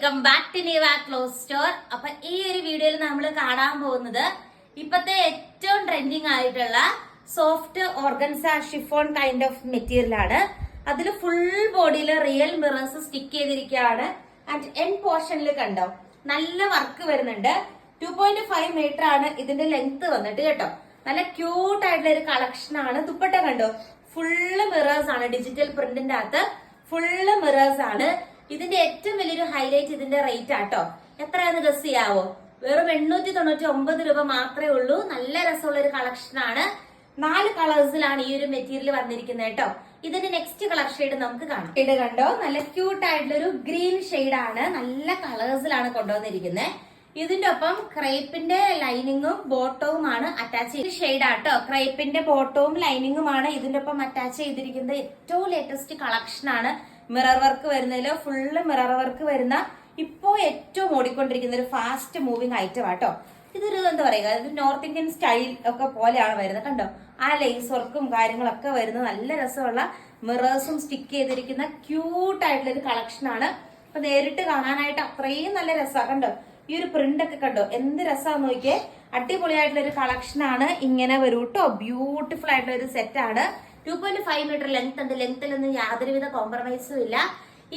Welcome back to Neeva clothes store അപ്പൊ ഈ ഒരു വീഡിയോയിൽ നമ്മൾ കാണാൻ പോകുന്നത് ഇപ്പത്തെ ഏറ്റവും ട്രെൻഡിങ് ആയിട്ടുള്ള soft organza chiffon kind of material ആണ്. അതിൽ ഫുൾ ബോഡിയിൽ റിയൽ മിറേഴ്സ് സ്റ്റിക്ക് ചെയ്തിരിക്കുകയാണ്. ആൻഡ് എൻ പോർഷനിൽ കണ്ടോ നല്ല വർക്ക് വരുന്നുണ്ട്. ടു പോയിന്റ് ഫൈവ് മീറ്റർ ആണ് ഇതിന്റെ ലെങ്ത് വന്നിട്ട് കേട്ടോ. നല്ല ക്യൂട്ട് ആയിട്ടുള്ള ഒരു കളക്ഷൻ ആണ്. ദുപ്പട്ട കണ്ടോ ഫുള്ള് മിറേഴ്സ് ആണ് ഡിജിറ്റൽ പ്രിന്റിന്റെ അകത്ത് ഫുള്ള് മിറേഴ്സ് ആണ്. ഇതിന്റെ ഏറ്റവും വലിയൊരു ഹൈലൈറ്റ് ഇതിന്റെ റേറ്റ് ആട്ടോ. എത്രയാന്ന് ഗസ് ചെയ്യാവോ? വെറും എണ്ണൂറ്റി തൊണ്ണൂറ്റി ഒമ്പത് രൂപ മാത്രമേ ഉള്ളൂ. നല്ല രസമുള്ള ഒരു കളക്ഷൻ ആണ്. നാല് കളേഴ്സിലാണ് ഈ ഒരു മെറ്റീരിയൽ വന്നിരിക്കുന്നത് കേട്ടോ. ഇതിന്റെ നെക്സ്റ്റ് കളർ ഷെയ്ഡ് നമുക്ക് കാണാം. ഷെയ്ഡ് കണ്ടോ? നല്ല ക്യൂട്ട് ആയിട്ടുള്ള ഒരു ഗ്രീൻ ഷെയ്ഡ് ആണ്. നല്ല കളേഴ്സിലാണ് കൊണ്ടുവന്നിരിക്കുന്നത് ഇതിന്റെ ഒപ്പം ക്രൈപ്പിന്റെ ലൈനിങ്ങും ബോട്ടവും ആണ് അറ്റാച്ച് ചെയ്ത് ഷെയ്ഡ് ആട്ടോ. ക്രൈപ്പിന്റെ ബോട്ടവും ലൈനിങ്ങുമാണ് ഇതിന്റെ ഒപ്പം അറ്റാച്ച് ചെയ്തിരിക്കുന്നത് ഏറ്റവും ലേറ്റസ്റ്റ് കളക്ഷൻ ആണ്. മിറർ വർക്ക് വരുന്നതിൽ ഫുള്ള് മിറർ വർക്ക് വരുന്ന ഇപ്പോ ഏറ്റവും ഓടിക്കൊണ്ടിരിക്കുന്ന ഒരു ഫാസ്റ്റ് മൂവിങ് ഐറ്റം ആട്ടോ. ഇതൊരു എന്താ പറയുക? ഇത് നോർത്ത് ഇന്ത്യൻ സ്റ്റൈൽ ഒക്കെ പോലെയാണ് വരുന്നത്. കണ്ടോ? ആ ലേസ് വർക്കും കാര്യങ്ങളൊക്കെ വരുന്ന നല്ല രസമുള്ള മിറേഴ്സും സ്റ്റിക്ക് ചെയ്തിരിക്കുന്ന ക്യൂട്ട് ആയിട്ടുള്ള ഒരു കളക്ഷനാണ് അപ്പൊ നേരിട്ട് കാണാനായിട്ട് അത്രയും നല്ല രസമാണ് കണ്ടോ? ഈ ഒരു പ്രിന്റ് ഒക്കെ കണ്ടോ? എന്ത് രസമാണ് നോക്കിയേ? അടിപൊളിയായിട്ടുള്ള ഒരു കളക്ഷനാണ് ഇങ്ങനെ വരൂട്ടോ. ബ്യൂട്ടിഫുൾ ആയിട്ടുള്ള ഒരു സെറ്റാണ് two point five metre length ഉണ്ട് ലെങ്ത്തിലൊന്നും യാതൊരുവിധ കോംപ്രമൈസും ഇല്ല.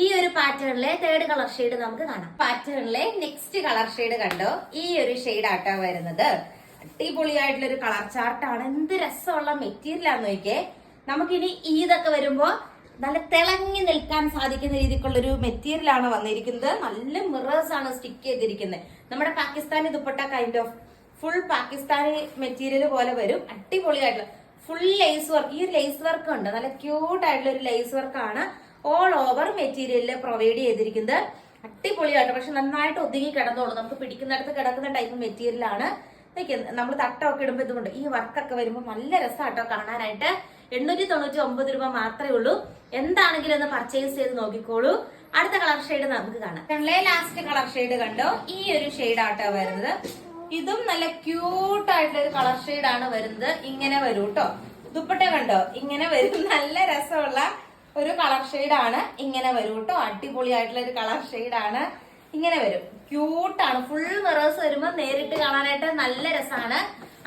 ഈ ഒരു പാറ്റേണിലെ തേർഡ് കളർ ഷെയ്ഡ് നമുക്ക് കാണാം. പാറ്റേണിലെ നെക്സ്റ്റ് കളർ ഷെയ്ഡ് കണ്ടോ? ഈ ഒരു ഷെയ്ഡ് ആട്ടോ വരുന്നത്. അടിപൊളിയായിട്ടുള്ള ഒരു കളർ ചാർട്ടാണ് എന്ത് രസമുള്ള മെറ്റീരിയൽ ആണെന്ന് നോക്കിയേ. നമുക്കിനി ഈദൊക്കെ വരുമ്പോ നല്ല തിളങ്ങി നിൽക്കാൻ സാധിക്കുന്ന രീതിക്കുള്ള ഒരു മെറ്റീരിയൽ ആണ് വന്നിരിക്കുന്നത്. നല്ല മിറേഴ്സ് ആണ് സ്റ്റിക്ക് ചെയ്തിരിക്കുന്നത്. നമ്മുടെ Pakistani dupatta kind of full Pakistani material പോലെ വരും. അടിപൊളിയായിട്ടുള്ള ഫുൾ ലേസ് വർക്ക് ഈ ഒരു ലേസ് വർക്ക് ഉണ്ട്. നല്ല ക്യൂട്ട് ആയിട്ടുള്ള ഒരു ലേസ് വർക്കാണ് ഓൾ ഓവർ മെറ്റീരിയലിൽ പ്രൊവൈഡ് ചെയ്തിരിക്കുന്നത്. അടിപൊളിയായിട്ട്. പക്ഷെ നന്നായിട്ട് ഒതുങ്ങി കിടന്നോളൂ. നമുക്ക് പിടിക്കുന്നിടത്ത് കിടക്കുന്ന ടൈപ്പ് മെറ്റീരിയലാണ് നമ്മൾ തട്ടമൊക്കെ ഇടുമ്പോൾ ഇതുകൊണ്ട് ഈ വർക്കൊക്കെ വരുമ്പോൾ നല്ല രസമാട്ടോ കാണാനായിട്ട്. എണ്ണൂറ്റി തൊണ്ണൂറ്റി ഒമ്പത് രൂപ മാത്രമേ ഉള്ളൂ. എന്താണെങ്കിലും ഒന്ന് പർച്ചേസ് ചെയ്ത് നോക്കിക്കോളൂ. അടുത്ത കളർ ഷെയ്ഡ് നമുക്ക് കാണാം. ലാസ്റ്റ് കളർ ഷെയ്ഡ് കണ്ടോ. ഈ ഒരു ഷെയ്ഡ് ആട്ടോ വരുന്നത്. ഇതും നല്ല ക്യൂട്ട് ആയിട്ടുള്ള ഒരു കളർ ഷെയ്ഡ് ആണ് വരുന്നത്. ഇങ്ങനെ വരും കേട്ടോ ദുപ്പട്ട കണ്ടോ? ഇങ്ങനെ വരും. നല്ല രസമുള്ള ഒരു കളർ ഷെയ്ഡ് ആണ്. ഇങ്ങനെ വരും കേട്ടോ അടിപൊളിയായിട്ടുള്ള ഒരു കളർ ഷെയ്ഡ് ആണ്. ഇങ്ങനെ വരും. ക്യൂട്ടാണ് ഫുൾ മിറേഴ്സ് വരുമ്പോ നേരിട്ട് കാണാനായിട്ട് നല്ല രസമാണ്.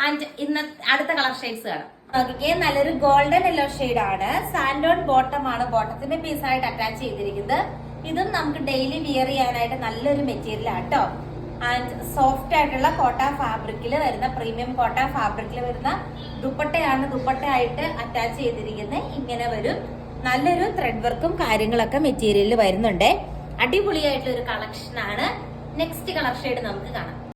ആൻഡ് ഇന്ന അടുത്ത കളർ ഷെയ്ഡ്സ് കാണാം. നോക്കിക്കേ നല്ലൊരു ഗോൾഡൻ യെല്ലോ ഷെയ്ഡ് ആണ്. സാൻഡോൺ ബോട്ടം ആണ്. ബോട്ടത്തിന്റെ പീസായിട്ട് അറ്റാച്ച് ചെയ്തിരിക്കുന്നത്. ഇതും നമുക്ക് ഡെയിലി വിയർ ചെയ്യാനായിട്ട് നല്ലൊരു മെറ്റീരിയൽ ആട്ടോ ആൻഡ് സോഫ്റ്റ് ആയിട്ടുള്ള കോട്ട ഫാബ്രിക്കിൽ വരുന്ന പ്രീമിയം കോട്ട ഫാബ്രിക്കിൽ വരുന്ന ദുപ്പട്ടയാണ് ദുപ്പട്ടയായിട്ട് അറ്റാച്ച് ചെയ്തിരിക്കുന്നത് ഇങ്ങനെ വരും. നല്ലൊരു ത്രെഡ് വർക്കും കാര്യങ്ങളൊക്കെ മെറ്റീരിയലിൽ വരുന്നുണ്ട്. അടിപൊളിയായിട്ടുള്ള ഒരു കളക്ഷൻ ആണ്. നെക്സ്റ്റ് കളക്ഷൻ ഷെയ്ഡ് നമുക്ക് കാണാം.